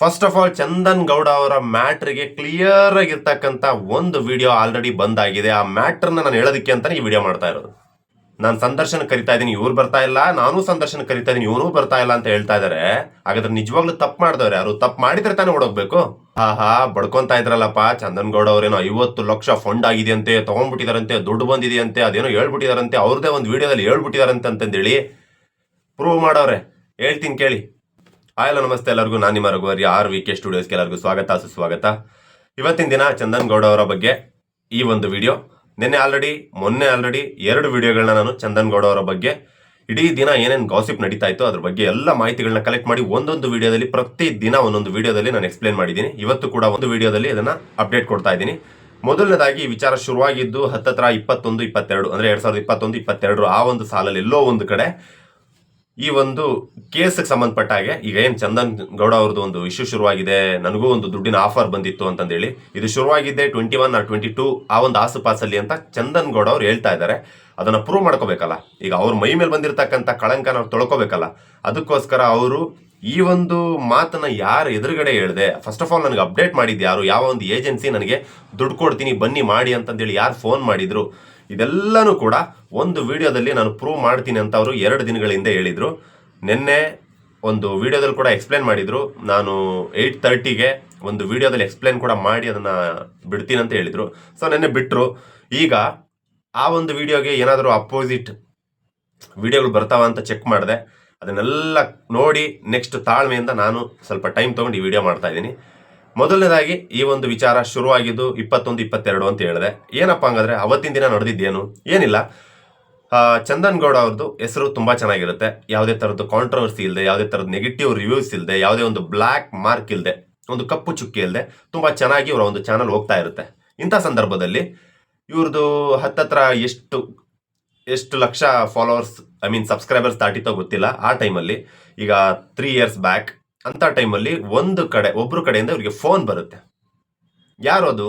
First of all Chandan Gowda ಅವರ ಮ್ಯಾಟ್ರಿಗೆ clear ಆಗಿರ್ತಕ್ಕಂಥ ಒಂದು ವಿಡಿಯೋ ಆಲ್ರೆಡಿ ಬಂದಾಗಿದೆ. ಆ ಮ್ಯಾಟ್ರನ್ನ ನಾನು ಹೇಳೋದಕ್ಕೆ ಅಂತಾನೆ ಈ ವಿಡಿಯೋ ಮಾಡ್ತಾ ಇರೋದು. ನಾನು ಸಂದರ್ಶನ ಕರಿತಾ ಇದ್ದೀನಿ, ಇವ್ರು ಬರ್ತಾ ಇಲ್ಲ, ನಾನು ಸಂದರ್ಶನ ಕರಿತಾ ಇದ್ದೀನಿ, ಇವನು ಬರ್ತಾ ಇಲ್ಲ ಅಂತ ಹೇಳ್ತಾ ಇದಾರೆ. ಹಾಗಾದ್ರೆ ನಿಜವಾಗ್ಲೂ ತಪ್ಪು ಮಾಡಿದವ್ರೆ ಯಾರು? ತಪ್ಪು ಮಾಡಿದ್ರೆ ತಾನೇ ಓಡೋಗ್ಬೇಕು? ಹಾ ಹಾ, ಬಡ್ಕೊಂತಾ ಇದ್ರಲ್ಲಪ್ಪ ಚಂದನ್ ಗೌಡ ಅವ್ರೇನೋ ಐವತ್ತು ಲಕ್ಷ ಫಂಡ್ ಆಗಿದೆಯಂತೆ, ತಗೊಂಡ್ಬಿಟ್ಟಿದಾರಂತೆ, ದುಡ್ಡು ಬಂದಿದೆಯಂತೆ, ಅದೇನೋ ಹೇಳ್ಬಿಟ್ಟಿದಾರಂತೆ ಅವ್ರದೇ ಒಂದು ವಿಡಿಯೋದಲ್ಲಿ ಹೇಳ್ಬಿಟ್ಟಿದಾರಂತೆ ಅಂತಂದೇಳಿ ಪ್ರೂವ್ ಮಾಡವ್ರೆ. ಹೇಳ್ತೀನಿ ಕೇಳಿ. ಹಾಯ್ ಹಲೋ ನಮಸ್ತೆ ಎಲ್ಲರಿಗೂ. ನಾನು ನಿಮ್ಮ ರಘುವರಿ ಆರ್ ವಿ ಕೆ ಸ್ಟುಡಿಯೋಸ್ಗೆ ಎಲ್ಲರಿಗೂ ಸ್ವಾಗತ, ಸುಸ್ವಾಗತ. ಇವತ್ತಿನ ದಿನ ಚಂದನ್ ಗೌಡ ಅವರ ಬಗ್ಗೆ ಈ ಒಂದು ವಿಡಿಯೋ. ನಿನ್ನೆ ಆಲ್ರೆಡಿ ಮೊನ್ನೆ ಆಲ್ರೆಡಿ ಎರಡು ವಿಡಿಯೋಗಳನ್ನ ನಾನು ಚಂದನ್ ಗೌಡ ಅವರ ಬಗ್ಗೆ, ಇಡೀ ದಿನ ಏನೇನು ಗಾಸಿಪ್ ನಡೀತಾ ಇತ್ತು ಅದ್ರ ಬಗ್ಗೆ ಎಲ್ಲ ಮಾಹಿತಿಗಳನ್ನ ಕಲೆಕ್ಟ್ ಮಾಡಿ ಒಂದೊಂದು ವಿಡಿಯೋದಲ್ಲಿ, ಪ್ರತಿ ದಿನ ಒಂದೊಂದು ವಿಡಿಯೋದಲ್ಲಿ ನಾನು ಎಕ್ಸ್ಪ್ಲೇನ್ ಮಾಡಿದ್ದೀನಿ. ಇವತ್ತು ಕೂಡ ಒಂದು ವಿಡಿಯೋದಲ್ಲಿ ಅದನ್ನು ಅಪ್ಡೇಟ್ ಕೊಡ್ತಾ ಇದ್ದೀನಿ. ಮೊದಲನೇದಾಗಿ ವಿಚಾರ ಶುರುವಾಗಿದ್ದು ಹತ್ತತ್ರ ಇಪ್ಪತ್ತೊಂದು, ಇಪ್ಪತ್ತೆರಡು, ಅಂದ್ರೆ ಎರಡು ಸಾವಿರದ ಇಪ್ಪತ್ತೊಂದು, ಇಪ್ಪತ್ತೆರಡು ಆ ಒಂದು ಸಾಲಲ್ಲಿ ಎಲ್ಲೋ ಒಂದು ಕಡೆ ಈ ಒಂದು ಕೇಸ್ಗೆ ಸಂಬಂಧಪಟ್ಟ ಹಾಗೆ ಈಗ ಏನು ಚಂದನ್ ಗೌಡ ಅವ್ರದ್ದು ಒಂದು ಇಶ್ಯೂ ಶುರುವಾಗಿದೆ, ನನಗೂ ಒಂದು ದುಡ್ಡಿನ ಆಫರ್ ಬಂದಿತ್ತು ಅಂತಂದೇಳಿ, ಇದು ಶುರುವಾಗಿದ್ದೆ twenty one or twenty two ಆ ಒಂದು ಆಸುಪಾಸಲ್ಲಿ ಅಂತ ಚಂದನ್ ಗೌಡ ಅವ್ರು ಹೇಳ್ತಾ ಇದ್ದಾರೆ. ಅದನ್ನ ಪ್ರೂವ್ ಮಾಡ್ಕೋಬೇಕಲ್ಲ. ಈಗ ಅವ್ರ ಮೈ ಮೇಲೆ ಬಂದಿರತಕ್ಕಂಥ ಕಳಂಕನ ಅವ್ರು ತೊಳ್ಕೋಬೇಕಲ್ಲ. ಅದಕ್ಕೋಸ್ಕರ ಅವರು ಈ ಒಂದು ಮಾತನ್ನ ಯಾರು ಎದುರುಗಡೆ ಹೇಳಿದೆ ಫಸ್ಟ್ ಆಫ್ ಆಲ್ ನನಗೆ ಅಪ್ಡೇಟ್ ಮಾಡಿದ್ದು ಯಾರು, ಯಾವ ಒಂದು ಏಜೆನ್ಸಿ ನನಗೆ ದುಡ್ಡು ಕೊಡ್ತೀನಿ, ಬನ್ನಿ ಮಾಡಿ ಅಂತಂದೇಳಿ ಯಾರು ಫೋನ್ ಮಾಡಿದ್ರು. ಇದೆಲ್ಲನೂ ಕೂಡ ಒಂದು ವಿಡಿಯೋದಲ್ಲಿ ನಾನು ಪ್ರೂವ್ ಮಾಡ್ತೀನಿ ಅಂತ ಅವರು ಎರಡು ದಿನಗಳ ಹಿಂದೆ ಹೇಳಿದ್ರು. ನಿನ್ನೆ ಒಂದು ವಿಡಿಯೋದಲ್ಲಿ ಕೂಡ ಎಕ್ಸ್ಪ್ಲೇನ್ ಮಾಡಿದರು. ನಾನು ಏಯ್ಟ್ ತರ್ಟಿಗೆ ಒಂದು ವಿಡಿಯೋದಲ್ಲಿ ಎಕ್ಸ್ಪ್ಲೇನ್ ಕೂಡ ಮಾಡಿ ಅದನ್ನು ಬಿಡ್ತೀನಿ ಅಂತ ಹೇಳಿದರು. ಸೊ ನೆನ್ನೆ ಬಿಟ್ಟರು ಈಗ ಆ ಒಂದು ವಿಡಿಯೋಗೆ ಏನಾದರೂ ಅಪೋಸಿಟ್ ವಿಡಿಯೋಗಳು ಬರ್ತಾವ ಅಂತ ಚೆಕ್ ಮಾಡಿದೆ. ಅದನ್ನೆಲ್ಲ ನೋಡಿ ನೆಕ್ಸ್ಟ್ ತಾಳ್ಮೆಯಿಂದ ನಾನು ಸ್ವಲ್ಪ ಟೈಮ್ ತೊಗೊಂಡು ಈ ವಿಡಿಯೋ ಮಾಡ್ತಾ ಇದ್ದೀನಿ. ಮೊದಲನೇದಾಗಿ ಈ ಒಂದು ವಿಚಾರ ಶುರುವಾಗಿದ್ದು ಇಪ್ಪತ್ತೊಂದು, ಇಪ್ಪತ್ತೆರಡು ಅಂತ ಹೇಳಿದೆ. ಏನಪ್ಪ ಹಂಗಾದ್ರೆ ಅವತ್ತಿನ ದಿನ ನಡೆದಿದ್ದೇನು? ಏನಿಲ್ಲ. ಚಂದನ್ ಗೌಡ ಅವ್ರದ್ದು ಹೆಸರು ತುಂಬಾ ಚೆನ್ನಾಗಿರುತ್ತೆ. ಯಾವುದೇ ತರದ್ದು ಕಾಂಟ್ರವರ್ಸಿ ಇಲ್ಲದೆ ಯಾವುದೇ ತರದ್ದು ನೆಗೆಟಿವ್ ರಿವ್ಯೂಸ್ ಇಲ್ಲದೆ ಯಾವುದೇ ಒಂದು ಬ್ಲ್ಯಾಕ್ ಮಾರ್ಕ್ ಇಲ್ಲದೆ ಒಂದು ಕಪ್ಪು ಚುಕ್ಕಿ ಇಲ್ಲದೆ ತುಂಬಾ ಚೆನ್ನಾಗಿ ಅವರ ಒಂದು ಚಾನಲ್ ಹೋಗ್ತಾ ಇರುತ್ತೆ. ಇಂಥ ಸಂದರ್ಭದಲ್ಲಿ ಇವ್ರದ್ದು ಹತ್ತತ್ರ ಎಷ್ಟು ಎಷ್ಟು lakh followers I mean subscribers ದಾಟಿತೋ ಗೊತ್ತಿಲ್ಲ. ಆ ಟೈಮಲ್ಲಿ ಈಗ ತ್ರೀ ಇಯರ್ಸ್ ಬ್ಯಾಕ್ ಅಂತ ಟೈಮಲ್ಲಿ ಒಂದು ಕಡೆ, ಒಬ್ರು ಕಡೆಯಿಂದ ಇವ್ರಿಗೆ ಫೋನ್ ಬರುತ್ತೆ. ಯಾರು ಅದು?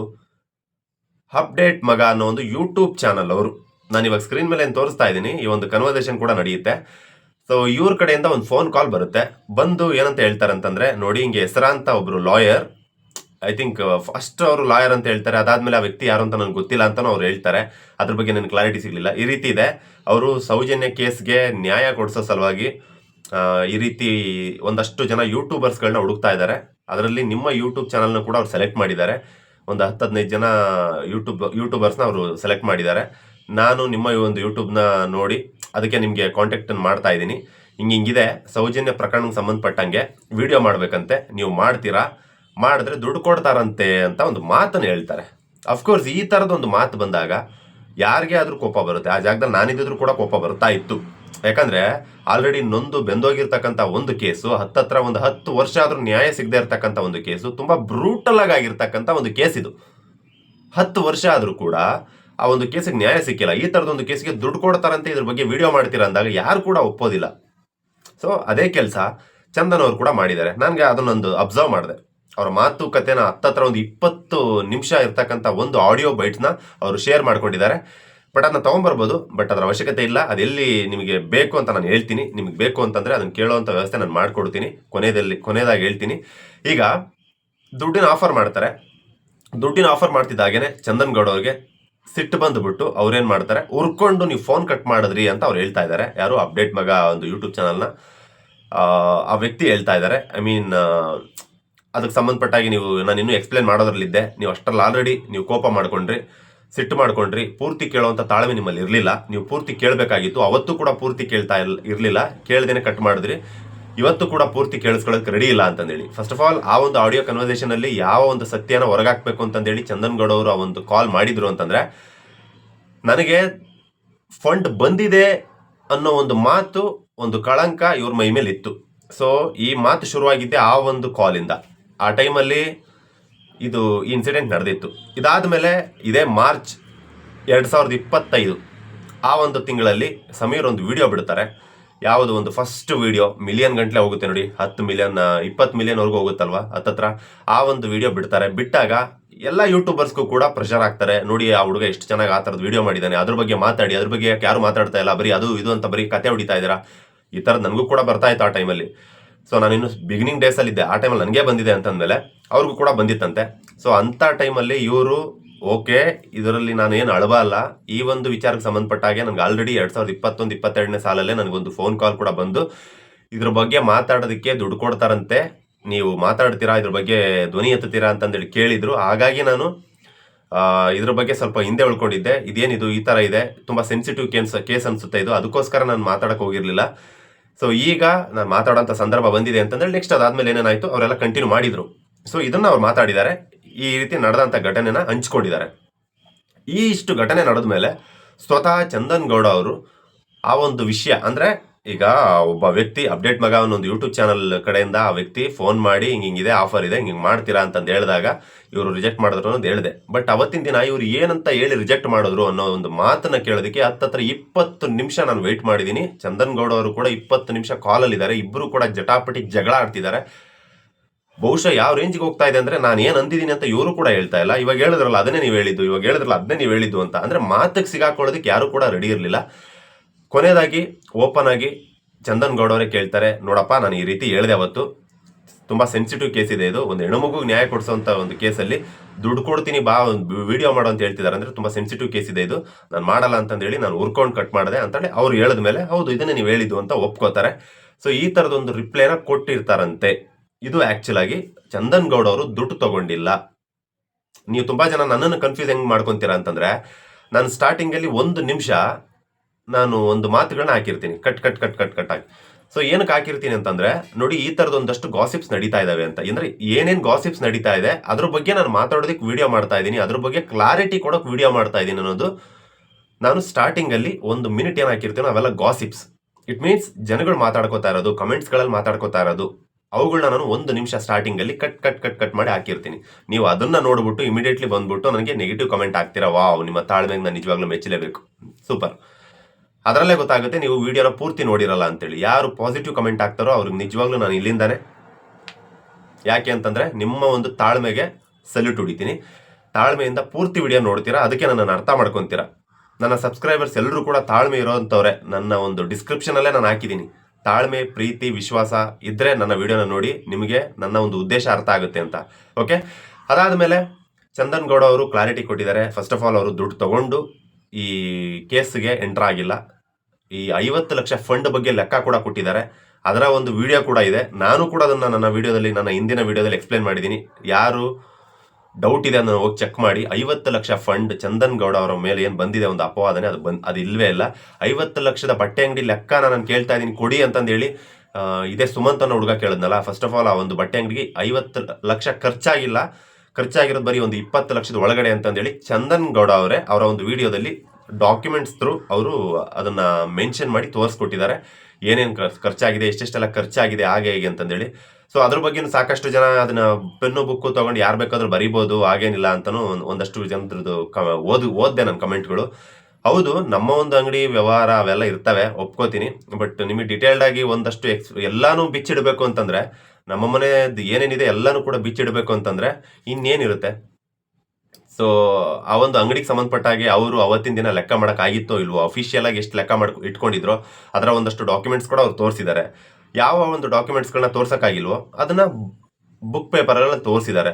ಅಪ್ಡೇಟ್ ಮಗ ಅನ್ನೋ ಒಂದು ಯೂಟ್ಯೂಬ್ ಚಾನಲ್ ಅವರು. ನಾನು ಇವಾಗ ಸ್ಕ್ರೀನ್ ಮೇಲೆ ಏನು ತೋರಿಸ್ತಾ ಇದ್ದೀನಿ, ಈ ಒಂದು ಕನ್ವರ್ಸೇಷನ್ ಕೂಡ ನಡೆಯುತ್ತೆ. ಸೊ ಇವ್ರ ಕಡೆಯಿಂದ ಒಂದು ಫೋನ್ ಕಾಲ್ ಬರುತ್ತೆ. ಬಂದು ಏನಂತ ಹೇಳ್ತಾರೆ ಅಂತಂದ್ರೆ ನೋಡಿ, ಹಿಂಗೆ ಹೆಸರಾಂತ ಒಬ್ರು ಲಾಯರ್ ಐ ಥಿಂಕ್ ಫಸ್ಟ್ ಅವರು ಲಾಯರ್ ಅಂತ ಹೇಳ್ತಾರೆ, ಅದಾದ್ಮೇಲೆ ಆ ವ್ಯಕ್ತಿ ಯಾರು ಅಂತ ನನಗೆ ಗೊತ್ತಿಲ್ಲ ಅಂತಲೂ ಅವ್ರು ಹೇಳ್ತಾರೆ. ಅದ್ರ ಬಗ್ಗೆ ನನಗೆ ಕ್ಲಾರಿಟಿ ಸಿಗಲಿಲ್ಲ. ಈ ರೀತಿ ಇದೆ. ಅವರು ಸೌಜನ್ಯ ಕೇಸ್ಗೆ ನ್ಯಾಯ ಕೊಡಿಸೋ ಸಲುವಾಗಿ ಈ ರೀತಿ ಒಂದಷ್ಟು ಜನ ಯೂಟ್ಯೂಬರ್ಸ್ಗಳನ್ನ ಹುಡುಕ್ತಾ ಇದ್ದಾರೆ. ಅದರಲ್ಲಿ ನಿಮ್ಮ ಯೂಟ್ಯೂಬ್ ಚಾನಲ್ನ ಕೂಡ ಅವ್ರು ಸೆಲೆಕ್ಟ್ ಮಾಡಿದ್ದಾರೆ. ಒಂದು ಹತ್ತು ಹದಿನೈದು ಜನ ಯೂಟ್ಯೂಬ್ ಯೂಟ್ಯೂಬರ್ಸ್ನ ಅವರು ಸೆಲೆಕ್ಟ್ ಮಾಡಿದ್ದಾರೆ. ನಾನು ನಿಮ್ಮ ಈ ಒಂದು ಯೂಟ್ಯೂಬ್ನ ನೋಡಿ ಅದಕ್ಕೆ ನಿಮಗೆ ಕಾಂಟ್ಯಾಕ್ಟನ್ನು ಮಾಡ್ತಾ ಇದ್ದೀನಿ. ಹಿಂಗೆ ಹಿಂಗಿದೆ, ಸೌಜನ್ಯ ಪ್ರಕರಣಕ್ಕೆ ಸಂಬಂಧಪಟ್ಟಂಗೆ ವಿಡಿಯೋ ಮಾಡಬೇಕಂತೆ. ನೀವು ಮಾಡ್ತೀರಾ? ಮಾಡಿದ್ರೆ ದುಡ್ಡು ಕೊಡ್ತಾರಂತೆ ಅಂತ ಒಂದು ಮಾತನ್ನು ಹೇಳ್ತಾರೆ. ಅಫ್ಕೋರ್ಸ್ ಈ ಥರದ ಒಂದು ಮಾತು ಬಂದಾಗ ಯಾರಿಗೆ ಆದ್ರೂ ಕೋಪ ಬರುತ್ತೆ. ಆ ಜಾಗದಲ್ಲಿ ನಾನಿದ್ದರೂ ಕೂಡ ಕೋಪ ಬರ್ತಾ ಇತ್ತು. ಯಾಕಂದ್ರೆ ಆಲ್ರೆಡಿ ನೊಂದು ಬೆಂದೋಗಿರ್ತಕ್ಕಂಥ ಒಂದು ಕೇಸು, ಹತ್ತತ್ರ ಒಂದು ಹತ್ತು ವರ್ಷ ಆದರೂ ನ್ಯಾಯ ಸಿಗದೆ ಇರ್ತಕ್ಕಂಥ ಒಂದು ಕೇಸು, ತುಂಬ ಬ್ರೂಟಲ್ ಆಗಿ ಆಗಿರ್ತಕ್ಕಂಥ ಒಂದು ಕೇಸ್ ಇದು ಹತ್ತು ವರ್ಷ ಆದರೂ ಕೂಡ ಆ ಒಂದು ಕೇಸಿಗೆ ನ್ಯಾಯ ಸಿಕ್ಕಿಲ್ಲ. ಈ ತರದ ಒಂದು ಕೇಸಿಗೆ ದುಡ್ಡು ಕೊಡ್ತಾರಂತೆ ಇದ್ರ ಬಗ್ಗೆ ವಿಡಿಯೋ ಮಾಡ್ತೀರ ಅಂದಾಗ ಯಾರು ಕೂಡ ಒಪ್ಪೋದಿಲ್ಲ. ಸೊ ಅದೇ ಕೆಲಸ ಚಂದನ್ ಅವರು ಕೂಡ ಮಾಡಿದ್ದಾರೆ. ನನಗೆ ಅದನ್ನೊಂದು ಅಬ್ಸರ್ವ್ ಮಾಡಿದೆ. ಅವರ ಮಾತುಕತೆನ ಹತ್ತತ್ರ ಒಂದು ಇಪ್ಪತ್ತು ನಿಮಿಷ ಇರ್ತಕ್ಕಂಥ ಒಂದು ಆಡಿಯೋ ಬೈಟ್ನ ಅವರು ಶೇರ್ ಮಾಡ್ಕೊಂಡಿದ್ದಾರೆ. ಬಟ್ ಅದನ್ನ ತಗೊಂಬರ್ಬೋದು, ಬಟ್ ಅದರ ಅವಶ್ಯಕತೆ ಇಲ್ಲ. ಅದೆಲ್ಲಿ ನಿಮಗೆ ಬೇಕು ಅಂತ ನಾನು ಹೇಳ್ತೀನಿ. ನಿಮಗೆ ಬೇಕು ಅಂತಂದರೆ ಅದನ್ನು ಕೇಳೋವಂಥ ವ್ಯವಸ್ಥೆ ನಾನು ಮಾಡ್ಕೊಡ್ತೀನಿ. ಕೊನೆಯಲ್ಲಿ ಕೊನೆಯದಾಗಿ ಹೇಳ್ತೀನಿ. ಈಗ ದುಡ್ಡಿನ ಆಫರ್ ಮಾಡ್ತಾರೆ. ದುಡ್ಡಿನ ಆಫರ್ ಮಾಡ್ತಿದ್ದಾಗೇನೆ ಚಂದನ್ ಗೌಡ ಅವ್ರಿಗೆ ಸಿಟ್ಟು ಬಂದುಬಿಟ್ಟು ಅವ್ರೇನು ಮಾಡ್ತಾರೆ? ಉರ್ಕೊಂಡು ನೀವು ಫೋನ್ ಕಟ್ ಮಾಡಿದ್ರಿ ಅಂತ ಅವ್ರು ಹೇಳ್ತಾ ಇದ್ದಾರೆ. ಯಾರು ಅಪ್ಡೇಟ್ ಮಗ ಒಂದು ಯೂಟ್ಯೂಬ್ ಚಾನಲ್ನ ಆ ವ್ಯಕ್ತಿ ಹೇಳ್ತಾ ಇದ್ದಾರೆ. ಐ ಮೀನ್ ಅದಕ್ಕೆ ಸಂಬಂಧಪಟ್ಟಾಗಿ ನೀವು, ನಾನು ಇನ್ನೂ ಎಕ್ಸ್ಪ್ಲೇನ್ ಮಾಡೋದ್ರಲ್ಲಿದ್ದೆ. ನೀವು ಅಷ್ಟರಲ್ಲಿ ಆಲ್ರೆಡಿ ನೀವು ಕೋಪ ಮಾಡ್ಕೊಂಡ್ರಿ. ಸಿಟ್ಟು ಮಾಡ್ಕೊಂಡ್ರಿ, ಪೂರ್ತಿ ಕೇಳೋವಂಥ ತಾಳ್ಮೆ ನಿಮ್ಮಲ್ಲಿ ಇರಲಿಲ್ಲ. ನೀವು ಪೂರ್ತಿ ಕೇಳಬೇಕಾಗಿತ್ತು. ಅವತ್ತು ಕೂಡ ಪೂರ್ತಿ ಕೇಳ್ತಾ ಇರ್, ಇರಲಿಲ್ಲ. ಕೇಳ್ದೇನೆ ಕಟ್ ಮಾಡಿದ್ರಿ. ಇವತ್ತು ಕೂಡ ಪೂರ್ತಿ ಕೇಳಿಸ್ಕೊಳ್ಳೋಕೆ ರೆಡಿ ಇಲ್ಲ ಅಂತಂದೇಳಿ. ಫಸ್ಟ್ ಆಫ್ ಆಲ್ ಆ ಒಂದು ಆಡಿಯೋ ಕನ್ವರ್ಸೇಷನ್ ಅಲ್ಲಿ ಯಾವ ಒಂದು ಸತ್ಯನ ಹೊರಗಾಕ್ಬೇಕು ಅಂತಂದೇಳಿ ಚಂದನ್ ಗೌಡ ಅವರು ಆ ಒಂದು ಕಾಲ್ ಮಾಡಿದ್ರು ಅಂತಂದ್ರೆ, ನನಗೆ ಫಂಡ್ ಬಂದಿದೆ ಅನ್ನೋ ಒಂದು ಮಾತು, ಒಂದು ಕಳಂಕ ಇವ್ರ ಮೈ ಮೇಲೆ ಇತ್ತು ಸೊ ಈ ಮಾತು ಶುರುವಾಗಿದ್ದೆ ಆ ಒಂದು ಕಾಲಿಂದ ಆ ಟೈಮಲ್ಲಿ ಇದು ಇನ್ಸಿಡೆಂಟ್ ನಡೆದಿತ್ತು. ಇದಾದ ಮೇಲೆ ಇದೇ ಮಾರ್ಚ್ ಎರಡು ಸಾವಿರದ ಇಪ್ಪತ್ತೈದು, ಆ ಒಂದು ತಿಂಗಳಲ್ಲಿ ಸಮೀರ್ ಒಂದು ವಿಡಿಯೋ ಬಿಡ್ತಾರೆ. ಯಾವುದು ಒಂದು ಫಸ್ಟ್ ವಿಡಿಯೋ ಮಿಲಿಯನ್ ಗಂಟಲೆ ಹೋಗುತ್ತೆ ನೋಡಿ, ಹತ್ತು ಮಿಲಿಯನ್ ಇಪ್ಪತ್ತು ಮಿಲಿಯನ್ವರೆಗೂ ಹೋಗುತ್ತಲ್ವಾ ಹತ್ತತ್ರ? ಆ ಒಂದು ವಿಡಿಯೋ ಬಿಡ್ತಾರೆ. ಬಿಟ್ಟಾಗ ಎಲ್ಲ ಯೂಟ್ಯೂಬರ್ಸ್ಗೂ ಕೂಡ ಪ್ರೆಷರ್ ಆಗ್ತಾರೆ. ನೋಡಿ, ಆ ಹುಡುಗ ಎಷ್ಟು ಚೆನ್ನಾಗಿ ಆ ಥರದ್ದು ವಿಡಿಯೋ ಮಾಡಿದ್ದಾನೆ ಅದ್ರ ಬಗ್ಗೆ ಮಾತಾಡಿ, ಅದ್ರ ಬಗ್ಗೆ ಯಾರು ಮಾತಾಡ್ತಾ ಇಲ್ಲ. ಬರೀ ಅದು, ಇದು ಅಂತ ಬರೀ ಕತೆ ಹೊಡಿತಾ ಇದ್ದೀರಾ? ಈ ಥರದ್ದು ನನಗೂ ಕೂಡ ಬರ್ತಾ ಇತ್ತು ಆ ಟೈಮಲ್ಲಿ ಸೊ ನಾನು ಇನ್ನು ಬಿಗಿನಿಂಗ್ ಡೇಸಲ್ಲಿದ್ದೆ ಆ ಟೈಮಲ್ಲಿ ನನಗೆ ಬಂದಿದೆ ಅಂತಂದಮೇಲೆ ಅವ್ರಿಗೂ ಕೂಡ ಬಂದಿತ್ತಂತೆ. ಸೊ ಅಂಥ ಟೈಮಲ್ಲಿ ಇವರು, ಓಕೆ, ಇದರಲ್ಲಿ ನಾನು ಏನು ಅಳವ ಅಲ್ಲ. ಈ ಒಂದು ವಿಚಾರಕ್ಕೆ ಸಂಬಂಧಪಟ್ಟ ಹಾಗೆ ನನಗೆ ಆಲ್ರೆಡಿ ಎರಡು ಸಾವಿರದ ಇಪ್ಪತ್ತೊಂದು, ಇಪ್ಪತ್ತೆರಡನೇ ಸಾಲಲ್ಲೇ ನನಗೊಂದು ಫೋನ್ ಕಾಲ್ ಕೂಡ ಬಂದು, ಇದ್ರ ಬಗ್ಗೆ ಮಾತಾಡೋದಕ್ಕೆ ದುಡ್ಡು ಕೊಡ್ತಾರಂತೆ. ನೀವು ಮಾತಾಡ್ತೀರಾ? ಇದ್ರ ಬಗ್ಗೆ ಧ್ವನಿ ಎತ್ತುತ್ತೀರಾ? ಅಂತಂದೇಳಿ ಕೇಳಿದ್ರು. ಹಾಗಾಗಿ ನಾನು ಇದ್ರ ಬಗ್ಗೆ ಸ್ವಲ್ಪ ಹಿಂದೆ ಉಳ್ಕೊಂಡಿದ್ದೆ. ಇದೇನಿದು ಈ ತರ ಇದೆ? ತುಂಬಾ ಸೆನ್ಸಿಟಿವ್ ಕೇಸ್ ಕೇಸ್ ಅನ್ಸುತ್ತೆ ಇದು. ಅದಕ್ಕೋಸ್ಕರ ನಾನು ಮಾತಾಡಕ್ ಹೋಗಿರ್ಲಿಲ್ಲ. ಸೊ ಈಗ ನಾನು ಮಾತಾಡೋಂಥ ಸಂದರ್ಭ ಬಂದಿದೆ ಅಂತಂದ್ರೆ ನೆಕ್ಸ್ಟ್ ಅದಾದ್ಮೇಲೆ ಏನೇನಾಯಿತು, ಅವರೆಲ್ಲ ಕಂಟಿನ್ಯೂ ಮಾಡಿದ್ರು. ಸೊ ಇದನ್ನ ಅವ್ರು ಮಾತಾಡಿದ್ದಾರೆ. ಈ ರೀತಿ ನಡೆದಂಥ ಘಟನೆನ ಹಂಚ್ಕೊಂಡಿದ್ದಾರೆ. ಈ ಇಷ್ಟು ಘಟನೆ ನಡೆದ ಮೇಲೆ ಸ್ವತಃ ಚಂದನ್ ಗೌಡ ಅವರು ಆ ಒಂದು ವಿಷಯ ಅಂದ್ರೆ ಈಗ ಒಬ್ಬ ವ್ಯಕ್ತಿ ಅಪ್ಡೇಟ್ ಮಗ ಒಂದು ಯೂಟ್ಯೂಬ್ ಚಾನಲ್ ಕಡೆಯಿಂದ ಆ ವ್ಯಕ್ತಿ ಫೋನ್ ಮಾಡಿ, ಹಿಂಗೆ ಹಿಂಗಿದೆ ಆಫರ್ ಇದೆ, ಹಿಂಗೆ ಮಾಡ್ತೀರಾ? ಅಂತಂದು ಹೇಳಿದಾಗ ಇವರು ರಿಜೆಕ್ಟ್ ಮಾಡಿದ್ರು ಅನ್ನೋದು ಹೇಳಿದೆ. ಬಟ್ ಅವತ್ತಿನ ದಿನ ಇವರು ಏನಂತ ಹೇಳಿ ರಿಜೆಕ್ಟ್ ಮಾಡಿದ್ರು ಅನ್ನೋ ಒಂದು ಮಾತನ್ನ ಕೇಳೋದಕ್ಕೆ ಹತ್ತತ್ರ ಇಪ್ಪತ್ತು ನಿಮಿಷ ನಾನು ವೆಯ್ಟ್ ಮಾಡಿದ್ದೀನಿ. ಚಂದನ್ ಗೌಡ ಅವರು ಕೂಡ ಇಪ್ಪತ್ತು ನಿಮಿಷ ಕಾಲಲ್ಲಿದ್ದಾರೆ ಇಬ್ಬರು ಕೂಡ ಜಟಾಪಟಿ ಜಗಳ ಆಡ್ತಿದ್ದಾರೆ. ಬಹುಶಃ ಯಾವ ರೇಂಜ್ಗೆ ಹೋಗ್ತಾ ಇದೆ ಅಂದರೆ ನಾನು ಏನು ಅಂದಿದ್ದೀನಿ ಅಂತ ಇವರು ಕೂಡ ಹೇಳ್ತಾ ಇಲ್ಲ. ಇವಾಗ ಹೇಳಿದ್ರಲ್ಲ, ಅದನ್ನೇ ನೀವು ಹೇಳಿದ್ದು, ಇವಾಗ ಹೇಳಿದ್ರಲ್ಲ ಅದನ್ನೇ ನೀವು ಹೇಳಿದ್ದು ಅಂತ. ಅಂದರೆ ಮಾತಿಗೆ ಸಿಗಾಕೊಳ್ಳೋದಕ್ಕೆ ಯಾರು ಕೂಡ ರೆಡಿ ಇರಲಿಲ್ಲ. ಕೊನೆಯದಾಗಿ, ಓಪನ್ ಆಗಿ ಚಂದನ್ ಗೌಡ ಅವರೇ ಕೇಳ್ತಾರೆ, ನೋಡಪ್ಪ, ನಾನು ಈ ರೀತಿ ಹೇಳಿದೆ ಅವತ್ತು. ತುಂಬ ಸೆನ್ಸಿಟಿವ್ ಕೇಸ್ ಇದೆ ಇದು. ಒಂದು ಹೆಣ್ಣುಮಗು ನ್ಯಾಯ ಕೊಡಿಸುವಂತ ಒಂದು ಕೇಸಲ್ಲಿ ದುಡ್ಡು ಕೊಡ್ತೀನಿ, ಬಾ, ಒಂದು ವಿಡಿಯೋ ಮಾಡು ಅಂತ ಹೇಳ್ತಿದ್ದಾರೆ. ಅಂದ್ರೆ ತುಂಬಾ ಸೆನ್ಸಿಟಿವ್ ಕೇಸ್ ಇದೆ ಇದು. ನಾನು ಮಾಡಲ್ಲ ಅಂತಂದೇಳಿ ನಾನು ಉರ್ಕೊಂಡು ಕಟ್ ಮಾಡಿದೆ ಅಂತೇಳಿ ಅವ್ರು ಹೇಳಿದ ಮೇಲೆ, ಹೌದು, ಇದನ್ನೇ ನೀವು ಹೇಳಿದ್ದು ಅಂತ ಒಪ್ಕೋತಾರೆ. ಸೊ ಈ ತರದೊಂದು ರಿಪ್ಲೈನ ಕೊಟ್ಟಿರ್ತಾರಂತೆ. ಇದು ಆಕ್ಚುಲ್ ಆಗಿ ಚಂದನ್ ಗೌಡ ಅವರು ದುಡ್ಡು ತಗೊಂಡಿಲ್ಲ. ನೀವು ತುಂಬಾ ಜನ ನನ್ನನ್ನು ಕನ್ಫ್ಯೂಸ್ ಹೆಂಗ್ ಮಾಡ್ಕೊಂತೀರಾ ಅಂತಂದ್ರೆ, ನಾನು ಸ್ಟಾರ್ಟಿಂಗ್ ಅಲ್ಲಿ ಒಂದು ನಿಮಿಷ ನಾನು ಒಂದು ಮಾತುಗಳನ್ನ ಹಾಕಿರ್ತೀನಿ. Cut cut cut cut cut ಹಾಕಿ. ಸೊ ಏನಕ್ಕೆ ಹಾಕಿರ್ತೀನಿ ಅಂತಂದ್ರೆ, ನೋಡಿ, ಈ ತರದೊಂದಷ್ಟು ಗಾಸಿಪ್ಸ್ ನಡೀತಾ ಇದಾವೆ ಅಂತ. ಅಂದ್ರೆ, ಏನೇನ್ ಗಾಸಿಪ್ಸ್ ನಡೀತಾ ಇದೆ, ಅದ್ರ ಬಗ್ಗೆ ನಾನು ಮಾತಾಡೋದಕ್ಕೆ ವಿಡಿಯೋ ಮಾಡ್ತಾ ಇದ್ದೀನಿ, ಅದ್ರ ಬಗ್ಗೆ ಕ್ಲಾರಿಟಿ ಕೊಡೋಕೆ ವಿಡಿಯೋ ಮಾಡ್ತಾ ಇದ್ದೀನಿ ಅನ್ನೋದು ನಾನು ಸ್ಟಾರ್ಟಿಂಗ್ ಅಲ್ಲಿ ಒಂದು ಮಿನಿಟ್ ಏನ್ ಹಾಕಿರ್ತೀನೋ ಅವೆಲ್ಲ ಗಾಸಿಪ್ಸ್ ಇಟ್ ಮೀನ್ಸ್ ಜನಗಳು ಮಾತಾಡ್ಕೋತಾ ಇರೋದು ಕಮೆಂಟ್ಸ್ಗಳಲ್ಲಿ ಮಾತಾಡ್ಕೋತಾ ಇರೋದು ಅವುಗಳನ್ನ ನಾನು ಒಂದು ನಿಮಿಷ ಸ್ಟಾರ್ಟಿಂಗ್ ಅಲ್ಲಿ ಕಟ್ ಕಟ್ ಕಟ್ ಕಟ್ ಮಾಡಿ ಹಾಕಿರ್ತೀನಿ. ನೀವು ಅದನ್ನ ನೋಡ್ಬಿಟ್ಟು ಇಮಿಡಿಯೇಟ್ಲಿ ಬಂದ್ಬಿಟ್ಟು, ನನಗೆ ನೆಗೆಟಿವ್ ಕಮೆಂಟ್ ಹಾಕ್ತೀರಾ? ವಾವ್ ನಿಮ್ಮ ತಾಳ್ಮೆಗೆ ನಾನು ನಿಜವಾಗ್ಲೂ ಮೆಚ್ಚಲೇಬೇಕು. ಸೂಪರ್ ಅದರಲ್ಲೇ ಗೊತ್ತಾಗುತ್ತೆ ನೀವು ವಿಡಿಯೋನ ಪೂರ್ತಿ ನೋಡಿರಲ್ಲ ಅಂತೇಳಿ. ಯಾರು ಪಾಸಿಟಿವ್ ಕಮೆಂಟ್ ಹಾಕ್ತಾರೋ ಅವ್ರಿಗೆ ನಿಜವಾಗ್ಲೂ ನಾನು ಇಲ್ಲಿಂದಾನೆ ಯಾಕೆ ಅಂತಂದ್ರೆ ನಿಮ್ಮ ಒಂದು ತಾಳ್ಮೆಗೆ ಸಲ್ಯೂಟ್ ಹೊಡಿತೀನಿ. ತಾಳ್ಮೆಯಿಂದ ಪೂರ್ತಿ ವಿಡಿಯೋ ನೋಡ್ತೀರಾ? ಅದಕ್ಕೆ ನನ್ನನ್ನು ಅರ್ಥ ಮಾಡ್ಕೊಂತೀರಾ? ನನ್ನ ಸಬ್ಸ್ಕ್ರೈಬರ್ಸ್ ಎಲ್ಲರೂ ಕೂಡ ತಾಳ್ಮೆ ಇರೋಂಥವ್ರೆ. ನನ್ನ ಒಂದು ಡಿಸ್ಕ್ರಿಪ್ಷನ್ ಅಲ್ಲೇ ನಾನು ಹಾಕಿದ್ದೀನಿ. ತಾಳ್ಮೆ, ಪ್ರೀತಿ, ವಿಶ್ವಾಸ ಇದ್ರೆ ನನ್ನ ವಿಡಿಯೋನ ನೋಡಿ, ನಿಮಗೆ ನನ್ನ ಒಂದು ಉದ್ದೇಶ ಅರ್ಥ ಆಗುತ್ತೆ ಅಂತ. ಓಕೆ ಅದಾದ್ಮೇಲೆ ಚಂದನ್ ಗೌಡ ಅವರು ಕ್ಲಾರಿಟಿ ಕೊಟ್ಟಿದ್ದಾರೆ. ಫಸ್ಟ್ ಆಫ್ ಆಲ್ ಅವರು ದುಡ್ಡು ತಗೊಂಡು ಈ ಕೇಸ್ಗೆ ಎಂಟ್ರ್ ಆಗಿಲ್ಲ. ಈ ಐವತ್ತು ಲಕ್ಷ ಫಂಡ್ ಬಗ್ಗೆ ಲೆಕ್ಕ ಕೂಡ ಕೊಟ್ಟಿದ್ದಾರೆ. ಅದರ ಒಂದು ವಿಡಿಯೋ ಕೂಡ ಇದೆ. ನಾನು ಕೂಡ ಅದನ್ನ ನನ್ನ ವಿಡಿಯೋದಲ್ಲಿ ನನ್ನ ಹಿಂದಿನ ವಿಡಿಯೋದಲ್ಲಿ ಎಕ್ಸ್ಪ್ಲೇನ್ ಮಾಡಿದ್ದೀನಿ. ಯಾರು ಡೌಟ್ ಇದೆ ಅನ್ನೋ ಹೋಗಿ ಚೆಕ್ ಮಾಡಿ. ಐವತ್ತು ಲಕ್ಷ ಫಂಡ್ ಚಂದನ್ ಗೌಡ ಅವರ ಮೇಲೆ ಏನು ಬಂದಿದೆ ಒಂದು ಅಪವಾದನೆ, ಅದು ಬಂದ್, ಅದು ಇಲ್ಲವೇ ಇಲ್ಲ. ಐವತ್ತು ಲಕ್ಷದ ಬಟ್ಟೆ ಅಂಗಡಿ ಲೆಕ್ಕ ನಾನು ಕೇಳ್ತಾ ಇದ್ದೀನಿ. ಕೊಡಿ ಅಂತಂದೇಳಿ ಇದೇ ಸುಮಂತ್ ಅನ್ನೋ ಹುಡುಗ ಕೇಳಿದ್ನಲ್ಲ. ಫಸ್ಟ್ ಆಫ್ ಆಲ್ ಆ ಒಂದು ಬಟ್ಟೆ ಅಂಗಡಿಗೆ ಐವತ್ತು ಲಕ್ಷ ಖರ್ಚಾಗಿಲ್ಲ. ಖರ್ಚಾಗಿರೋದು ಬರೀ ಒಂದು ಇಪ್ಪತ್ತು ಲಕ್ಷದ ಒಳಗಡೆ ಅಂತಂದೇಳಿ ಚಂದನ್ ಗೌಡ ಅವರೇ ಅವರ ಒಂದು ವಿಡಿಯೋದಲ್ಲಿ ಡಾಕ್ಯುಮೆಂಟ್ಸ್ ಥ್ರೂ ಅವರು ಅದನ್ನ ಮೆನ್ಷನ್ ಮಾಡಿ ತೋರಿಸ್ಕೊಟ್ಟಿದ್ದಾರೆ. ಏನೇನು ಖರ್ಚಾಗಿದೆ, ಎಷ್ಟೆಷ್ಟೆಲ್ಲ ಖರ್ಚಾಗಿದೆ, ಹಾಗೆ ಹೇಗೆ ಅಂತಂದೇಳಿ. ಸೊ ಅದ್ರ ಬಗ್ಗೆ ಸಾಕಷ್ಟು ಜನ ಅದನ್ನ ಪೆನ್ನು, ಬುಕ್ಕು ತಗೊಂಡು ಯಾರು ಬೇಕಾದ್ರೂ ಬರಿಬೋದು, ಹಾಗೇನಿಲ್ಲ ಒಂದ್- ಒಂದಷ್ಟು ಜನರದ್ದು ಓದು, ಓದ್ದೆ ನನ್ನ ಕಮೆಂಟ್ಗಳು. ಹೌದು, ನಮ್ಮ ಒಂದು ಅಂಗಡಿ ವ್ಯವಹಾರ ಅವೆಲ್ಲ ಇರ್ತವೆ, ಒಪ್ಕೋತೀನಿ. ಬಟ್ ನಿಮಗೆ ಡಿಟೇಲ್ಡ್ ಆಗಿ ಒಂದಷ್ಟು ಎಕ್ಸ್ ಎಲ್ಲಾನು ಬಿಚ್ಚಿಡಬೇಕು ಅಂತಂದ್ರೆ, ನಮ್ಮ ಮನೆ ಏನೇನಿದೆ ಎಲ್ಲಾನು ಕೂಡ ಬಿಚ್ಚಿಡಬೇಕು ಅಂತಂದ್ರೆ, ಇನ್ನೇನಿರುತ್ತೆ? ಸೊ ಆ ಒಂದು ಅಂಗಡಿಗೆ ಸಂಬಂಧಪಟ್ಟ ಹಾಗೆ ಅವರು ಅವತ್ತಿನ ದಿನ ಲೆಕ್ಕ ಮಾಡೋಕ್ಕಾಗಿತ್ತೋ ಇಲ್ವೋ ಅಫಿಷಿಯಲ್ ಆಗಿ ಎಷ್ಟು ಲೆಕ್ಕ ಮಾಡಿ ಇಟ್ಕೊಂಡಿದ್ರು, ಅದರ ಒಂದಷ್ಟು ಡಾಕ್ಯುಮೆಂಟ್ಸ್ ಕೂಡ ಅವ್ರು ತೋರಿಸಿದ್ದಾರೆ. ಯಾವ ಒಂದು ಡಾಕ್ಯುಮೆಂಟ್ಸ್ಗಳನ್ನ ತೋರ್ಸೋಕ್ಕಾಗಿಲ್ವೋ, ಅದನ್ನ ಬುಕ್ ಪೇಪರಲ್ಲ ತೋರಿಸಿದ್ದಾರೆ.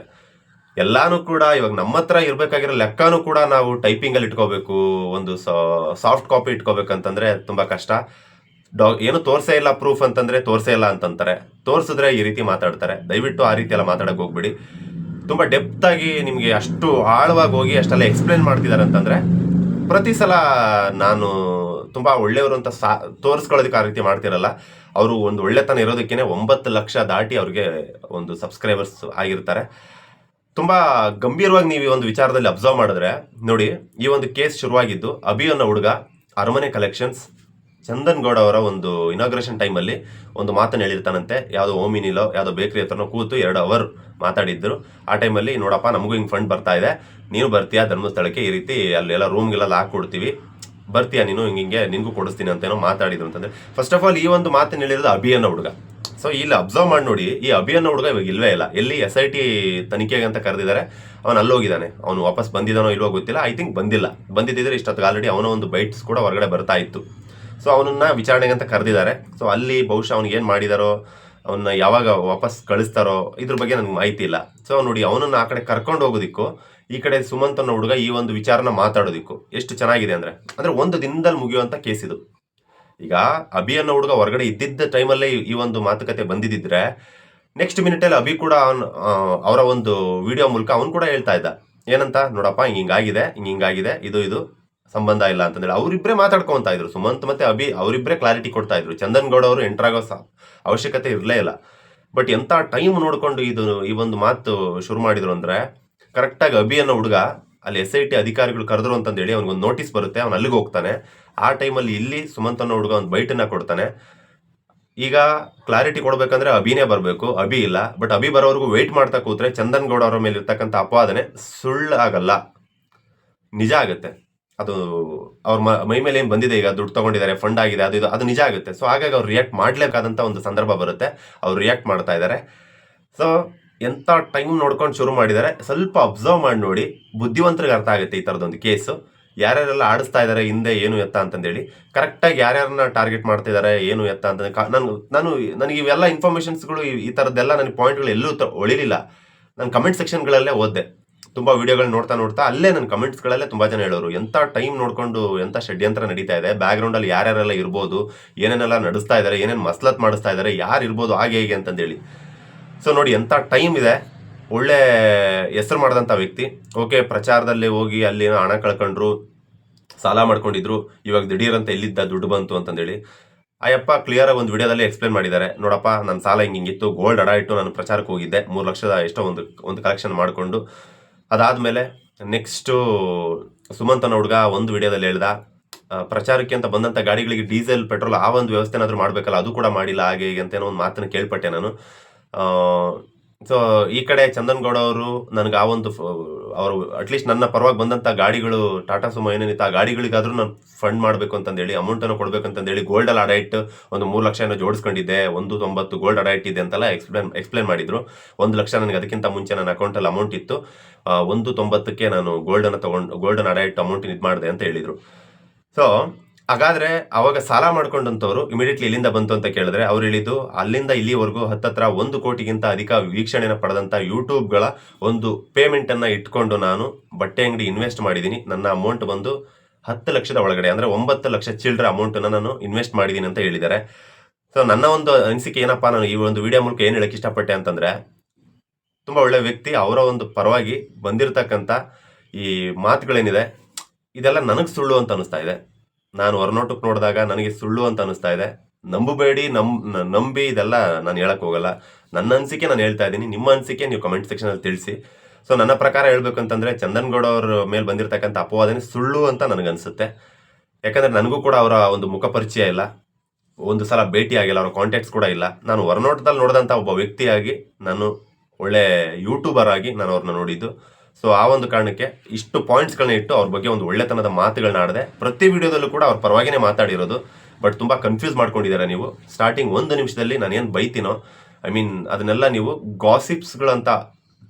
ಎಲ್ಲಾನು ಕೂಡ ಇವಾಗ ನಮ್ಮ ಹತ್ರ ಇರಬೇಕಾಗಿರೋ ಲೆಕ್ಕನೂ ಕೂಡ ನಾವು ಟೈಪಿಂಗ್ ಅಲ್ಲಿ ಇಟ್ಕೋಬೇಕು, ಒಂದು ಸಾಫ್ಟ್ ಕಾಪಿ ಇಟ್ಕೋಬೇಕಂತಂದ್ರೆ ತುಂಬಾ ಕಷ್ಟ. ಡಾ, ಏನು ತೋರ್ಸೇ ಇಲ್ಲ ಪ್ರೂಫ್ ಅಂತಂದ್ರೆ ತೋರಿಸೇ ಇಲ್ಲ ಅಂತಂತಾರೆ. ತೋರಿಸಿದ್ರೆ ಈ ರೀತಿ ಮಾತಾಡ್ತಾರೆ. ದಯವಿಟ್ಟು ಆ ರೀತಿ ಎಲ್ಲ ಮಾತಾಡಕ್ ಹೋಗ್ಬಿಡಿ. ತುಂಬಾ ಆಗಿ ನಿಮ್ಗೆ ಅಷ್ಟು ಆಳವಾಗಿ ಹೋಗಿ ಅಷ್ಟೆಲ್ಲ ಎಕ್ಸ್ಪ್ಲೇನ್ ಮಾಡ್ತಿದ್ದಾರೆ ಅಂತಂದ್ರೆ ಪ್ರತಿ ಸಲ ನಾನು ತುಂಬಾ ಒಳ್ಳೆಯವರು ಅಂತ ಸಾ, ತೋರಿಸ್ಕೊಳ್ಳೋದಕ್ಕೆ ಆ ರೀತಿ ಮಾಡ್ತಿರಲ್ಲ. ಅವರು ಒಂದು ಒಳ್ಳೆತನ ಇರೋದಕ್ಕೇನೆ ಒಂಬತ್ತು ಲಕ್ಷ ದಾಟಿ ಅವ್ರಿಗೆ ಒಂದು ಸಬ್ಸ್ಕ್ರೈಬರ್ಸ್ ಆಗಿರ್ತಾರೆ. ತುಂಬಾ ಗಂಭೀರವಾಗಿ ನೀವು ಈ ಒಂದು ವಿಚಾರದಲ್ಲಿ ಅಬ್ಸರ್ವ್ ಮಾಡಿದ್ರೆ, ನೋಡಿ, ಈ ಒಂದು ಕೇಸ್ ಶುರುವಾಗಿದ್ದು ಅಭಿ ಅನ್ನೋ ಹುಡುಗ ಅರಮನೆ ಕಲೆಕ್ಷನ್ಸ್ ಚಂದನ್ ಗೌಡ ಅವರ ಒಂದು ಇನಾಗ್ರೇಷನ್ ಟೈಮಲ್ಲಿ ಒಂದು ಮಾತನ್ನು ಹೇಳಿರ್ತಾನಂತೆ. ಯಾವುದೋ ಓಮಿನಿಲೋ ಯಾವುದೋ ಬೇಕರಿ ಹತ್ರನೋ ಕೂತು ಎರಡು ಅವರ್ ಮಾತಾಡಿದ್ರು. ಆ ಟೈಮಲ್ಲಿ ನೋಡಪ್ಪ, ನಮಗೂ ಹಿಂಗೆ ಫಂಡ್ ಬರ್ತಾ ಇದೆ. ನೀನು ಬರ್ತೀಯಾ ಧರ್ಮಸ್ಥಳಕ್ಕೆ? ಈ ರೀತಿ ಅಲ್ಲೆಲ್ಲ ರೂಮ್ಗೆಲ್ಲ ಕೊಡ್ತೀವಿ. ಬರ್ತೀಯಾ ನೀನು? ಹಿಂಗೆ ನಿನಗೂ ಕೊಡಿಸ್ತೀನಿ ಅಂತ ಏನೋ ಮಾತಾಡಿದ್ರು ಅಂತಂದ್ರೆ. ಫಸ್ಟ್ ಆಫ್ ಆಲ್ ಈ ಒಂದು ಮಾತನ್ನು ಹೇಳಿರೋದು ಅಭಿಯನ್ನ ಹುಡುಗ. ಸೊ ಇಲ್ಲಿ ಅಬ್ಸರ್ವ್ ಮಾಡಿ ನೋಡಿ, ಈ ಅಭಿಯನ್ನ ಹುಡುಗ ಇವಾಗ ಇಲ್ವೇ ಇಲ್ಲ. ಎಲ್ಲಿ ಎಸ್ ಐ ಟಿ ತನಿಖೆಗೆ ಅಂತ ಕರೆದಿದ್ದಾರೆ, ಅವನು ಅಲ್ಲೋಗಿದ್ದಾನೆ. ಅವನು ವಾಪಸ್ ಬಂದಿದ್ದಾನೋ ಇಲ್ವೋ ಗೊತ್ತಿಲ್ಲ. ಐ ಥಿಂಕ್ ಬಂದಿಲ್ಲ. ಬಂದಿದ್ದಿದ್ರೆ ಇಷ್ಟೊತ್ತಿಗೆ ಆಲ್ರೆಡಿ ಅವನ ಒಂದು ಬೈಟ್ಸ್ ಕೂಡ ಹೊರಗಡೆ ಬರ್ತಾ ಇತ್ತು. ಸೊ ಅವನನ್ನ ವಿಚಾರಣೆಗೆ ಅಂತ ಕರೆದಿದ್ದಾರೆ. ಸೊ ಅಲ್ಲಿ ಬಹುಶಃ ಅವ್ನಿಗೆ ಏನು ಮಾಡಿದಾರೋ, ಅವನ್ನ ಯಾವಾಗ ವಾಪಸ್ ಕಳಿಸ್ತಾರೋ, ಇದ್ರ ಬಗ್ಗೆ ನನಗೆ ಮಾಹಿತಿ ಇಲ್ಲ. ಸೊ ನೋಡಿ, ಅವನನ್ನ ಆ ಕಡೆ ಕರ್ಕೊಂಡು ಹೋಗೋದಿಕ್ಕೂ, ಈ ಕಡೆ ಸುಮಂತ್ ಅನ್ನೋ ಹುಡುಗ ಈ ಒಂದು ವಿಚಾರನ ಮಾತಾಡೋದಿಕ್ಕು, ಎಷ್ಟು ಚೆನ್ನಾಗಿದೆ ಅಂದ್ರೆ. ಅಂದ್ರೆ ಒಂದು ದಿನದಲ್ಲಿ ಮುಗಿಯುವಂಥ ಕೇಸ್ ಇದು. ಈಗ, ಅಭಿ ಅನ್ನೋ ಹುಡುಗ ಹೊರಗಡೆ ಇದ್ದಿದ್ದ ಟೈಮಲ್ಲೇ ಈ- ಒಂದು ಮಾತುಕತೆ ಬಂದಿದ್ದಿದ್ರೆ ನೆಕ್ಸ್ಟ್ ಮಿನಿಟಲ್ಲಿ ಅಭಿ ಕೂಡ ಅವನು ಅವರ ಒಂದು ವಿಡಿಯೋ ಮೂಲಕ ಅವನು ಕೂಡ ಹೇಳ್ತಾ ಇದ್ದ. ಏನಂತ? ನೋಡಪ್ಪ, ಹಿಂಗೆ ಹಿಂಗಾಗಿದೆ ಹಿಂಗೆ ಹಿಂಗಾಗಿದೆ, ಇದು ಇದು. ಸಂಬಂಧ ಇಲ್ಲ ಅಂತಂದ್ರೆ ಅವರಿಬ್ಬರೇ ಮಾತಾಡ್ಕೊಂತ ಇದ್ರು. ಸುಮಂತ್ ಮತ್ತೆ ಅಭಿ ಅವರಿಬ್ಬರೇ ಕ್ಲಾರಿಟಿ ಕೊಡ್ತಾ ಇದ್ರು. ಚಂದನ್ ಗೌಡ ಅವರು ಎಂಟರ್ ಆಗೋ ಅವಶ್ಯಕತೆ ಇರಲೇ ಇಲ್ಲ. ಬಟ್ ಎಂತ ಟೈಮ್ ನೋಡ್ಕೊಂಡು ಇದು ಈ ಒಂದು ಮಾತು ಶುರು ಮಾಡಿದ್ರು ಅಂದ್ರೆ ಕರೆಕ್ಟಾಗಿ ಅಭಿ ಅನ್ನೋ ಹುಡುಗ ಅಲ್ಲಿ ಎಸ್ ಐ ಟಿ ಅಧಿಕಾರಿಗಳು ಕರೆದ್ರು ಅಂತಂದೇಳಿ ಅವ್ನಿಗೊಂದು ನೋಟಿಸ್ ಬರುತ್ತೆ. ಅವ್ನು ಅಲ್ಲಿಗೆ ಹೋಗ್ತಾನೆ. ಆ ಟೈಮಲ್ಲಿ ಇಲ್ಲಿ ಸುಮಂತ್ ಅನ್ನೋ ಹುಡುಗ ಒಂದು ಬೈಟನ್ನ ಕೊಡ್ತಾನೆ. ಈಗ ಕ್ಲಾರಿಟಿ ಕೊಡ್ಬೇಕಂದ್ರೆ ಅಭಿನೇ ಬರಬೇಕು. ಅಭಿ ಇಲ್ಲ. ಬಟ್ ಅಭಿ ಬರೋವರೆಗೂ ವೆಯ್ಟ್ ಮಾಡ್ತಾ ಕೂತ್ರೆ ಚಂದನ್ ಗೌಡ ಅವರ ಮೇಲೆ ಇರ್ತಕ್ಕಂಥ ಅಪವಾದನೆ ಸುಳ್ಳಾಗಲ್ಲ. ನಿಜ ಆಗುತ್ತೆ. ಅದು ಅವ್ರ ಮ- ಮೇಲೆ ಏನು ಬಂದಿದೆ ಈಗ ದುಡ್ಡು ತಗೊಂಡಿದ್ದಾರೆ ಫಂಡ್ ಆಗಿದೆ, ಅದು ಇದು, ಅದು ನಿಜ ಆಗುತ್ತೆ. ಸೊ ಹಾಗಾಗಿ ಅವ್ರು ರಿಯಾಕ್ಟ್ ಮಾಡಲೇಬೇಕಾದಂಥ ಒಂದು ಸಂದರ್ಭ ಬರುತ್ತೆ. ಅವ್ರು ರಿಯಾಕ್ಟ್ ಮಾಡ್ತಾ ಇದ್ದಾರೆ ಸೊ ಎಂಥ ಟೈಮ್ ನೋಡ್ಕೊಂಡು ಶುರು ಮಾಡಿದ್ದಾರೆ ಸ್ವಲ್ಪ ಅಬ್ಸರ್ವ್ ಮಾಡಿ ನೋಡಿ, ಬುದ್ಧಿವಂತರಿಗೆ ಅರ್ಥ ಆಗುತ್ತೆ ಈ ಥರದೊಂದು ಕೇಸು ಯಾರ್ಯಾರೆಲ್ಲ ಆಡಿಸ್ತಾ ಇದ್ದಾರೆ ಹಿಂದೆ ಏನು ಎತ್ತ ಅಂತಂದೇಳಿ ಕರೆಕ್ಟಾಗಿ ಯಾರ್ಯಾರನ್ನ ಟಾರ್ಗೆಟ್ ಮಾಡ್ತಿದ್ದಾರೆ ಏನು ಎತ್ತ ಅಂತ ನಾನು ನಾನು, ನನಗೆ ಇವೆಲ್ಲ ಇನ್ಫಾರ್ಮೇಷನ್ಸ್ಗಳು ಈ ಥರದ್ದೆಲ್ಲ ನನಗೆ ಪಾಯಿಂಟ್ಗಳು ಎಲ್ಲೂ ಒಳಿಲಿಲ್ಲ. ನಾನು ಕಮೆಂಟ್ ಸೆಕ್ಷನ್ಗಳಲ್ಲೇ ಓದಿದೆ. ತುಂಬ ವೀಡಿಯೋಗಳು ನೋಡ್ತಾ ನೋಡ್ತಾ ಅಲ್ಲೇ ನನ್ನ ಕಮೆಂಟ್ಸ್ಗಳಲ್ಲೇ ತುಂಬ ಜನ ಹೇಳೋರು ಎಂಥ ಟೈಮ್ ನೋಡ್ಕೊಂಡು ಎಂಥ ಷಡ್ಯಂತ್ರ ನಡೀತಾ ಇದೆ ಬ್ಯಾಕ್ಗ್ರೌಂಡಲ್ಲಿ ಯಾರ್ಯಾರೆಲ್ಲ ಇರ್ಬೋದು, ಏನೇನೆಲ್ಲ ನಡೆಸ್ತಾ ಇದ್ದಾರೆ ಏನೇನು ಮಸ್ಲತ್ ಮಾಡಿಸ್ತಾ ಇದ್ದಾರೆ ಯಾರು ಇರ್ಬೋದು, ಹಾಗೆ ಹೇಗೆ ಅಂತಂದೇಳಿ ಸೊ ನೋಡಿ ಎಂಥ ಟೈಮ್ ಇದೆ, ಒಳ್ಳೆ ಹೆಸರು ಮಾಡಿದಂಥ ವ್ಯಕ್ತಿ. ಓಕೆ ಪ್ರಚಾರದಲ್ಲಿ ಹೋಗಿ ಅಲ್ಲಿ ಏನೋ ಹಣ ಕಳ್ಕೊಂಡ್ರು, ಸಾಲ ಮಾಡ್ಕೊಂಡಿದ್ರು, ಇವಾಗ ದಿಢೀರಂತ ಎಲ್ಲಿದ್ದ ದುಡ್ಡು ಬಂತು ಅಂತಂದೇಳಿ. ಅಯ್ಯಪ್ಪ ಕ್ಲಿಯರ್ ಆಗಿ ಒಂದು ವಿಡಿಯೋದಲ್ಲಿ ಎಕ್ಸ್ಪ್ಲೇನ್ ಮಾಡಿದ್ದಾರೆ. ನೋಡಪ್ಪ ನನ್ನ ಸಾಲ ಹಿಂಗೆ ಹಿಂಗಿತ್ತು ಗೋಲ್ಡ್ ಅಡ ಇಟ್ಟು ನಾನು ಪ್ರಚಾರಕ್ಕೆ ಹೋಗಿದ್ದೆ, ಮೂರು ಲಕ್ಷದ ಎಷ್ಟೋ ಒಂದು ಒಂದು ಕಲೆಕ್ಷನ್ ಮಾಡಿಕೊಂಡು. ಅದಾದಮೇಲೆ ನೆಕ್ಸ್ಟು ಸುಮಂತನ ಹುಡುಗ ಒಂದು ವಿಡಿಯೋದಲ್ಲಿ ಹೇಳ್ದ ಪ್ರಚಾರಕ್ಕೆ ಅಂತ ಬಂದಂಥ ಗಾಡಿಗಳಿಗೆ ಡೀಸೆಲ್, ಪೆಟ್ರೋಲ್ ಆ ಒಂದು ವ್ಯವಸ್ಥೆನಾದರೂ ಮಾಡಬೇಕಲ್ಲ, ಅದು ಕೂಡ ಮಾಡಿಲ್ಲ, ಹಾಗೆ ಹೀಗೆ ಅಂತ ಏನೋ ಒಂದು ಮಾತನ್ನು ಕೇಳ್ಪಟ್ಟೆ ನಾನು. ಸೊ ಈ ಕಡೆ ಚಂದನ್ ಗೌಡ ಅವರು ನನಗೆ ಆ ಒಂದು ಅವರು ಅಟ್ಲೀಸ್ಟ್ ನನ್ನ ಪರವಾಗಿ ಬಂದಂಥ ಗಾಡಿಗಳು, ಟಾಟಾ ಸುಮೋ, ಏನೇನಿತ್ತು, ಆ ಗಾಡಿಗಳಿಗಾದರೂ ನಾನು ಫಂಡ್ ಮಾಡಬೇಕು ಅಂತಂದೇಳಿ ಅಮೌಂಟನ್ನು ಅಂತಂದೇಳಿ ಗೋಲ್ಡಲ್ಲಿ ಇಟ್ಟು ಒಂದು ಮೂರು ಲಕ್ಷ ಏನೋ ಜೋಡಿಸ್ಕೊಂಡಿದ್ದೆ, ಒಂದು ತೊಂಬತ್ತು ಗೋಲ್ಡ್ ಅಡ ಇದೆ ಅಂತೆಲ್ಲ ಎಕ್ಸ್ಪ್ಲೇನ್ ಎಕ್ಸ್ಪ್ಲೇನ್ ಮಾಡಿದ್ರು. ಒಂದು ಲಕ್ಷ ನನಗೆ ಅದಕ್ಕಿಂತ ಮುಂಚೆ ನನ್ನ ಅಕೌಂಟಲ್ಲಿ ಅಮೌಂಟ್ ಇತ್ತು. ಒಂದು ತೊಂಬತ್ತಕ್ಕೆ ನಾನು ಗೋಲ್ಡನ್ನು ತೊಗೊಂಡು ಗೋಲ್ಡನ್ ಅಡ ಇಟ್ಟು ಅಮೌಂಟ್ ಇದು ಮಾಡಿದೆ ಅಂತ ಹೇಳಿದರು. ಸೊ ಹಾಗಾದ್ರೆ ಅವಾಗ ಸಾಲ ಮಾಡ್ಕೊಂಡಂತವ್ರು ಇಮಿಡಿಯೇಟ್ಲಿ ಇಲ್ಲಿಂದ ಬಂತು ಅಂತ ಕೇಳಿದ್ರೆ ಅವ್ರು ಹೇಳಿದ್ದು, ಅಲ್ಲಿಂದ ಇಲ್ಲಿವರೆಗೂ ಹತ್ತತ್ರ ಒಂದು ಕೋಟಿಗಿಂತ ಅಧಿಕ ವೀಕ್ಷಣೆನ ಪಡೆದಂತ ಯೂಟ್ಯೂಬ್ಗಳ ಒಂದು ಪೇಮೆಂಟ್ ಅನ್ನ ಇಟ್ಕೊಂಡು ನಾನು ಬಟ್ಟೆ ಅಂಗಡಿ ಇನ್ವೆಸ್ಟ್ ಮಾಡಿದ್ದೀನಿ. ನನ್ನ ಅಮೌಂಟ್ ಬಂದು ಹತ್ತು ಲಕ್ಷದ ಒಳಗಡೆ, ಅಂದ್ರೆ ಒಂಬತ್ತು ಲಕ್ಷ ಚಿಲ್ಡ್ರ ಅಮೌಂಟನ್ನು ನಾನು ಇನ್ವೆಸ್ಟ್ ಮಾಡಿದ್ದೀನಿ ಅಂತ ಹೇಳಿದ್ದಾರೆ. ಸೊ ನನ್ನ ಒಂದು ಅನಿಸಿಕೆ ಏನಪ್ಪ, ನಾನು ಈ ಒಂದು ವಿಡಿಯೋ ಮೂಲಕ ಏನು ಹೇಳಕ್ಕೆ ಇಷ್ಟಪಟ್ಟೆ ಅಂತಂದ್ರೆ, ತುಂಬ ಒಳ್ಳೆ ವ್ಯಕ್ತಿ, ಅವರ ಒಂದು ಪರವಾಗಿ ಬಂದಿರತಕ್ಕಂಥ ಈ ಮಾತುಗಳೇನಿದೆ, ಇದೆಲ್ಲ ನನಗೆ ಸುಳ್ಳು ಅಂತ ಅನಿಸ್ತಾ ಇದೆ. ನಾನು ಹೊರನೋಟಕ್ಕೆ ನೋಡಿದಾಗ ನನಗೆ ಸುಳ್ಳು ಅಂತ ಅನಿಸ್ತಾ ಇದೆ. ನಂಬಬೇಡಿ ನಂಬಿ ಇದೆಲ್ಲ ನಾನು ಹೇಳಕ್ ಹೋಗಲ್ಲ. ನನ್ನ ಅನಿಸಿಕೆ ನಾನು ಹೇಳ್ತಾ ಇದ್ದೀನಿ ನಿಮ್ಮ ಅನಿಸಿಕೆ ನೀವು ಕಮೆಂಟ್ ಸೆಕ್ಷನಲ್ಲಿ ತಿಳಿಸಿ. ಸೊ ನನ್ನ ಪ್ರಕಾರ ಹೇಳ್ಬೇಕು ಅಂತಂದ್ರೆ ಚಂದನ್ ಗೌಡ ಅವ್ರ ಮೇಲೆ ಬಂದಿರತಕ್ಕಂಥ ಅಪವಾದನೆ ಸುಳ್ಳು ಅಂತ ನನಗನ್ಸುತ್ತೆ. ಯಾಕಂದ್ರೆ ನನಗೂ ಕೂಡ ಅವರ ಒಂದು ಮುಖ ಪರಿಚಯ ಇಲ್ಲ. ಒಂದು ಸಲ ಭೇಟಿ ಆಗಿಲ್ಲ, ಅವರ ಕಾಂಟ್ಯಾಕ್ಟ್ಸ್ ಕೂಡ ಇಲ್ಲ. ನಾನು ಹೊರನೋಟದಲ್ಲಿ ನೋಡಿದಂಥ ಒಬ್ಬ ವ್ಯಕ್ತಿಯಾಗಿ ನಾನು ಒಳ್ಳೆ ಯೂಟ್ಯೂಬರ್ ಆಗಿ ನಾನು ಅವ್ರನ್ನ ನೋಡಿದ್ದು. ಸೊ ಆ ಒಂದು ಕಾರಣಕ್ಕೆ ಇಷ್ಟು ಪಾಯಿಂಟ್ಸ್ಗಳನ್ನ ಇಟ್ಟು ಅವ್ರ ಬಗ್ಗೆ ಒಂದು ಒಳ್ಳೆತನದ ಮಾತುಗಳನ್ನ ಆಡದೆ, ಪ್ರತಿ ವಿಡಿಯೋದಲ್ಲೂ ಕೂಡ ಅವ್ರ ಪರವಾಗಿನೇ ಮಾತಾಡಿರೋದು ಬಟ್ ತುಂಬ ಕನ್ಫ್ಯೂಸ್ ಮಾಡ್ಕೊಂಡಿದ್ದಾರೆ ನೀವು? ಸ್ಟಾರ್ಟಿಂಗ್ ಒಂದು ನಿಮಿಷದಲ್ಲಿ ನಾನು ಏನು ಬೈತೀನೋ ಐ ಮೀನ್ ಅದನ್ನೆಲ್ಲ ನೀವು ಗಾಸಿಪ್ಸ್ಗಳಂತ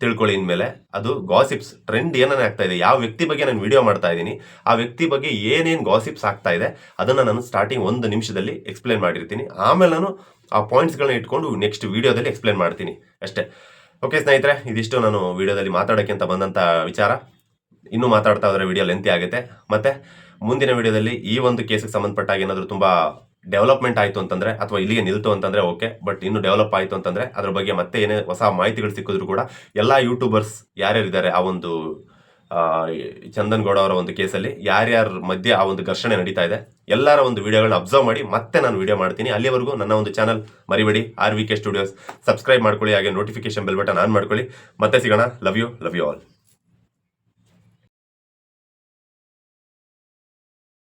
ತಿಳ್ಕೊಳ್ಳಿ ಇನ್ಮೇಲೆ. ಅದು ಗಾಸಿಪ್ಸ್ ಟ್ರೆಂಡ್ ಏನೇನು ಆಗ್ತಾ ಇದೆ, ಯಾವ ವ್ಯಕ್ತಿ ಬಗ್ಗೆ ನಾನು ವಿಡಿಯೋ ಮಾಡ್ತಾ ಇದ್ದೀನಿ, ಆ ವ್ಯಕ್ತಿ ಬಗ್ಗೆ ಏನೇನು ಗಾಸಿಪ್ಸ್ ಆಗ್ತಾ ಇದೆ, ಅದನ್ನು ನಾನು ಸ್ಟಾರ್ಟಿಂಗ್ ಒಂದು ನಿಮಿಷದಲ್ಲಿ ಎಕ್ಸ್ಪ್ಲೇನ್ ಮಾಡಿರ್ತೀನಿ. ಆಮೇಲೆ ನಾನು ಆ ಪಾಯಿಂಟ್ಸ್ಗಳನ್ನ ಇಟ್ಕೊಂಡು ನೆಕ್ಸ್ಟ್ ವಿಡಿಯೋದಲ್ಲಿ ಎಕ್ಸ್ಪ್ಲೇನ್ ಮಾಡ್ತೀನಿ. ಅಷ್ಟೇ. ಓಕೆ ಸ್ನೇಹಿತರೆ, ಇದಿಷ್ಟು ನಾನು ವಿಡಿಯೋದಲ್ಲಿ ಮಾತಾಡೋಕ್ಕೆ ಅಂತ ಬಂದಂಥ ವಿಚಾರ. ಇನ್ನೂ ಮಾತಾಡ್ತಾ ಹೋದರೆ ವಿಡಿಯೋ ಲೆಂತಿ ಆಗುತ್ತೆ. ಮತ್ತು ಮುಂದಿನ ವಿಡಿಯೋದಲ್ಲಿ ಈ ಒಂದು ಕೇಸಿಗೆ ಸಂಬಂಧಪಟ್ಟಾಗ ಏನಾದರೂ ತುಂಬ ಡೆವಲಪ್ಮೆಂಟ್ ಆಯಿತು ಅಂತಂದರೆ ಅಥವಾ ಇಲ್ಲಿಗೆ ನಿಲ್ತು ಅಂತಂದರೆ ಓಕೆ ಬಟ್ ಇನ್ನು ಡೆವಲಪ್ ಆಯಿತು ಅಂತಂದರೆ ಅದ್ರ ಬಗ್ಗೆ ಮತ್ತೆ ಏನೇ ಹೊಸ ಮಾಹಿತಿಗಳು ಸಿಕ್ಕಿದ್ರು ಕೂಡ ಎಲ್ಲ ಯೂಟ್ಯೂಬರ್ಸ್ ಯಾರ್ಯಾರಿದ್ದಾರೆ ಆ ಒಂದು ಚಂದನ್ ಗೌಡ ಅವರ ಒಂದು ಕೇಸಲ್ಲಿ ಯಾರ್ಯಾರ ಮಧ್ಯೆ ಆ ಒಂದು ಘರ್ಷಣೆ ನಡೀತಾ ಇದೆ, ಎಲ್ಲರ ಒಂದು ವಿಡಿಯೋಗಳನ್ನ ಅಬ್ಸರ್ವ್ ಮಾಡಿ ಮತ್ತೆ ನಾನು ವಿಡಿಯೋ ಮಾಡ್ತೀನಿ. ಅಲ್ಲಿವರೆಗೂ ನನ್ನ ಒಂದು ಚಾನಲ್ ಮರಿಬೇಡಿ, R V K studios. Subscribe ಮಾಡ್ಕೊಳ್ಳಿ, ಹಾಗೆ ನೋಟಿಫಿಕೇಶನ್ ಬೆಲ್ ಬಟನ್ ಆನ್ ಮಾಡ್ಕೊಳ್ಳಿ. ಮತ್ತೆ ಸಿಗೋಣ. Love you love you all